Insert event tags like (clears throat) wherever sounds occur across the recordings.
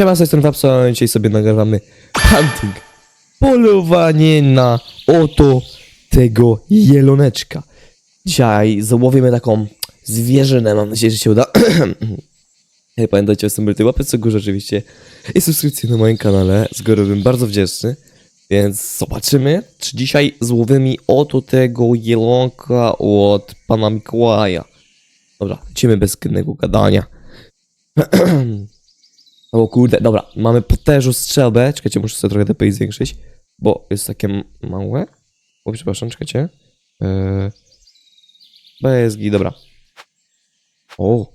Siema, z strony Wapsa, a dzisiaj sobie nagrywamy hunting. Polowanie na oto tego jeloneczka. Dzisiaj załowimy taką zwierzynę, mam nadzieję, że się uda. (clears throat) Hej, pamiętajcie o symbolu tej łapy co górze oczywiście i subskrypcji na moim kanale, z góry bym bardzo wdzięczny. Więc zobaczymy, czy dzisiaj złowimy oto tego jelonka od pana Mikołaja. Dobra, lecimy bez gadania. (clears throat) O kurde, dobra, mamy potężną strzelbę. Czekajcie, muszę sobie trochę DPI zwiększyć, bo jest takie małe. O, przepraszam, czekajcie. Eee... BSG, dobra. O,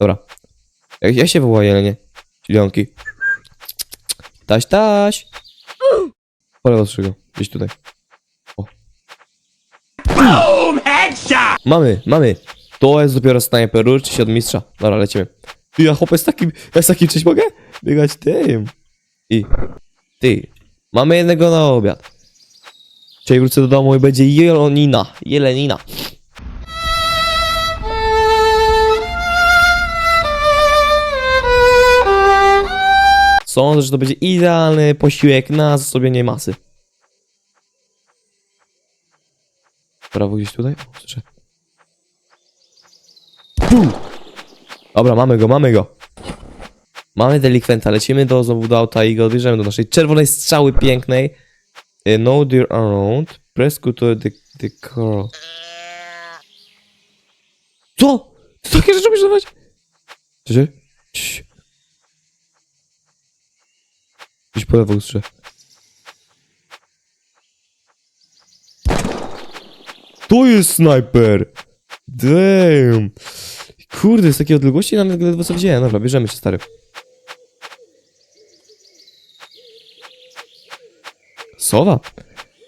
dobra. Jak ja się woła jelenie? Silionki. Taś, taś! Po lewo strzygą, gdzieś tutaj. O. Mamy, mamy. To jest dopiero snajper, uczy się od mistrza. Dobra, lecimy. Ja chłopie z takim, ja z takim czymś mogę? Biegać tym. I, ty, mamy jednego na obiad. Dzisiaj wrócę do domu i będzie jelonina, jelenina. Sądzę, że to będzie idealny posiłek na zrobienie masy. Prawo gdzieś tutaj? O, słyszę. Tu! Dobra, mamy go, mamy go. Mamy delikwenta, lecimy do, znowu do auta i go odbierzemy do naszej czerwonej strzały pięknej. E, No deer around. Press Q to the, the car. Co? Ty takie rzeczy umiesz dawać? Cześć. Cii. Gdzieś po lewo ustrze. To jest snajper! Damn! Kurde, z takiej odległości nawet ledwo co widziałem. Dobra, bierzemy się, stary. Sowa?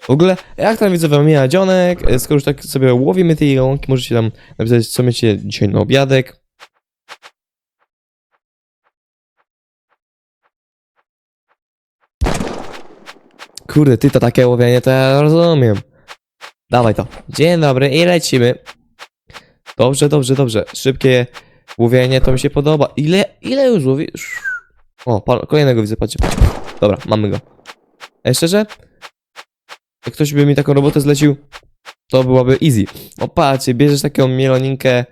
W ogóle, jak tam widzę wam mija dzionek, e, skoro już tak sobie łowimy te jelonki, możecie tam napisać, co macie dzisiaj na obiadek. Kurde, ty to takie łowienie, to ja rozumiem. Dawaj to. Dzień dobry i lecimy. Dobrze, dobrze, dobrze. Szybkie łowienie to mi się podoba. Ile, ile już łowisz? O, kolejnego widzę, patrzcie. Dobra, mamy go. Ej, szczerze? Jak ktoś by mi taką robotę zlecił, to byłaby easy. O, patrzcie, bierzesz taką mieloninkę,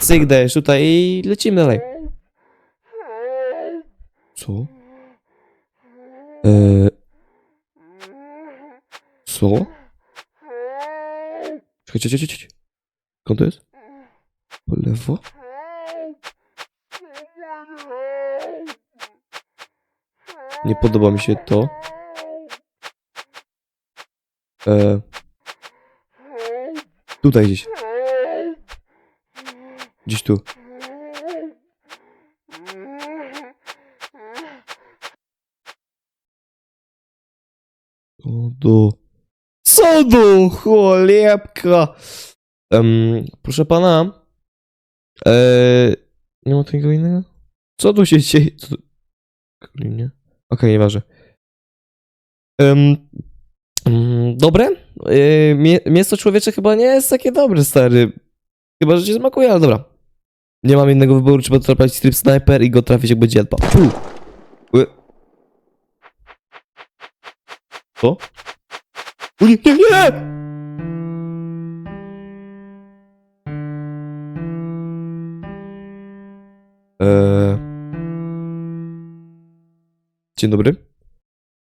cyk, dajesz tutaj i lecimy dalej. Co? Eee... Co? Czekajcie, czekajcie, czekajcie. Skąd to jest? Po lewo? Nie podoba mi się to. E, tutaj gdzieś. Gdzieś tu. Co do... Co do cholebka! Em, proszę pana. Eee, nie ma nikogo innego? Co tu się dzieje? Co? Okej, nieważne. Um, mm, dobre? Mie mięso człowiecze chyba nie jest takie dobre, stary. Chyba, że ci smakuje, ale dobra. Nie mam innego wyboru, trzeba trafić strip sniper i go trafić jak będzie. Ły. Co? Nie, nie, nie! Dzień dobry.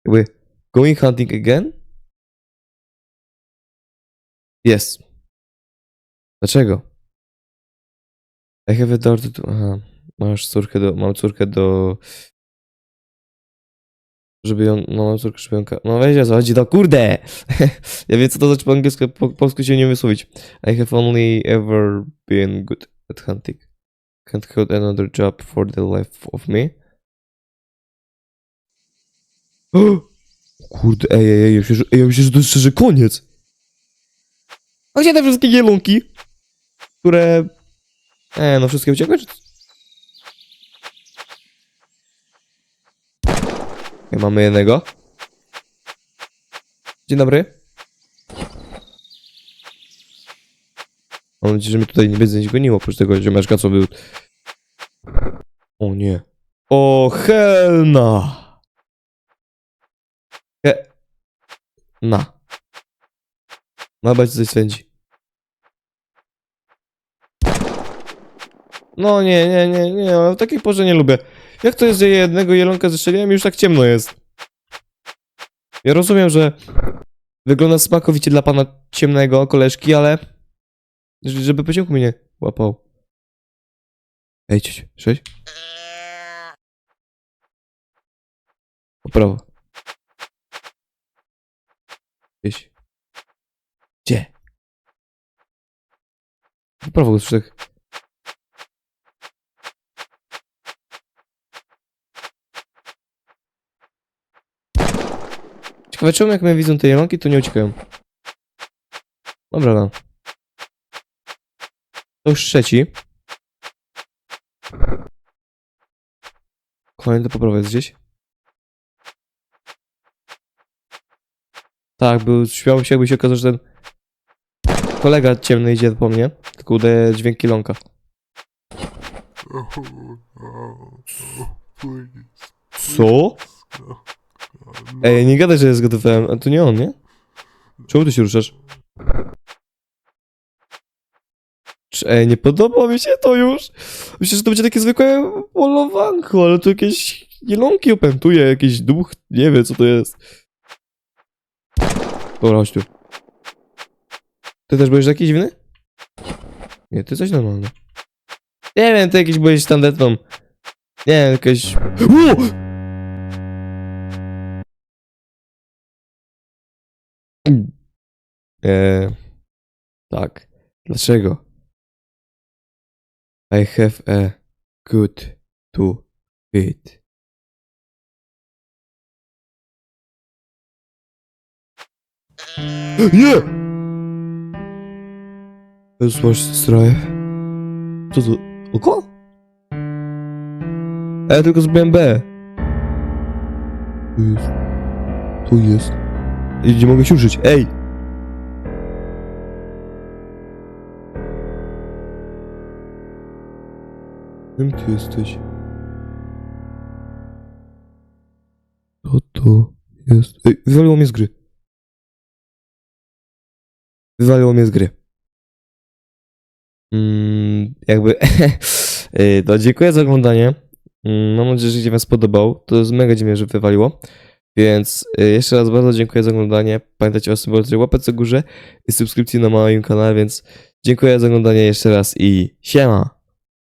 Jakby, going hunting again? Yes. Dlaczego? I have a daughter to... Aha. Masz córkę do... Mam córkę do... Żeby ją... No mam córkę, żeby ją... No weź, co chodzi, no kurde! (laughs) ja wiem, co to znaczy po angielsku, po polsku się nie wysłowić. I have only ever been good at hunting. Can't hold another job for the life of me. (gasps) Kurde, ej, ej, ej, ja myślę, że, ej, ja myślę, że to jest szczerze koniec. Gdzie te wszystkie jelonki? Które... E, no wszystkie uciekły, czy... Okay, mamy jednego. Dzień dobry. Mam nadzieję, że mnie tutaj nie będzie goniło, oprócz tego ziomeczka, co był... O nie. O helna. He... Na. Ma być coś swędzi. No nie, nie, nie, nie, ale w takiej porze nie lubię. Jak to jest, że jednego jelonka zestrzeliłem i już tak ciemno jest? Ja rozumiem, że wygląda smakowicie dla pana ciemnego koleżki, ale żeby pociąg mnie nie łapał. Ej, cieć, sześć. Po prawo. Gdzieś. Gdzie? Po prawo, Grzech. Ciekawe czemu jak mnie widzą te jelonki, to nie uciekają. Dobra, no. To już trzeci. Kolejny to po prawej jest gdzieś. Tak, był, śmiał się jakby się okazało, że ten kolega ciemny idzie po mnie, tylko udaje dźwięki ląka. Co? Ej, nie gadaj, że jest gotowałem, a to nie on, nie? Czemu ty się ruszasz? Czy- Ej, nie podoba mi się to już. Myślę, że to będzie takie zwykłe polowanko, ale tu jakieś jelonki opętuje, jakiś duch, nie wiem co to jest. Dobra, chodź tu. Ty też byłeś jakiś dziwny? Nie, ty coś normalny. Nie wiem, ty jakiś byłeś tandetną. Nie wiem, jakaś... Ło! Eee, tak. Dlaczego? I have a good to eat. Nie! Masz straje. Co to? Oko? A ja tylko zrobiłem B. Tu jest. Tu jest. Gdzie mogę się użyć? Ej! Kim ty jesteś? Co to jest? Ej, wywaliło mnie z gry. Wywaliło mnie z gry. Mm, jakby. To (laughs) dziękuję za oglądanie. Mm, Mam nadzieję, że się Wam spodobał. To jest mega dziwnie, że wywaliło. Więc y, jeszcze raz bardzo dziękuję za oglądanie. Pamiętajcie o symbolice łapce górze i subskrypcji na moim kanale, więc dziękuję za oglądanie jeszcze raz i siema!